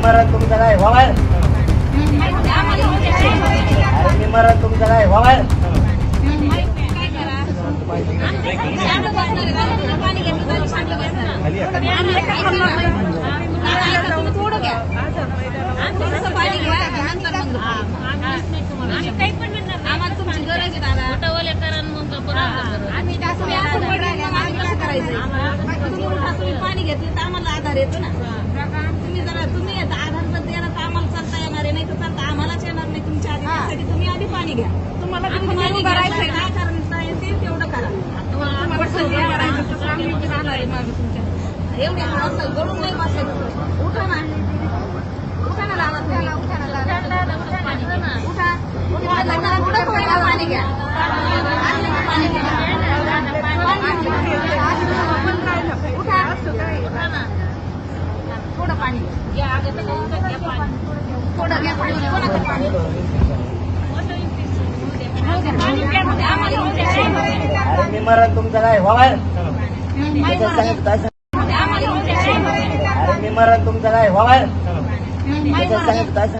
मरण तुमचं काय व्हावाय अरे मी मरण तुमचं काय व्हावाय करायचं तुम्ही पाणी तर आम्हाला आधार येतो ना. तुम्ही जरा पाणी घ्या तुम्हाला करायचं काय करायचं येते तेवढं करा एवढे हात गडून नाही बसायचं उठा ना उठा ना लावा. उठा उठा थोडं पाणी घ्या पाणी घ्या उठा उठा ना थोडं पाणी घ्या थोडं घ्या पाणी कोणाचं पाणी आम्हाला येऊ द्या. अरे मी मरण तुमचं काय? व्हा बाहेर. त्याच्यात सांगितलं मी मरण तुमचं काय? व्हा बाहेर. त्याच्यात सांगितलं काय सांगितलं?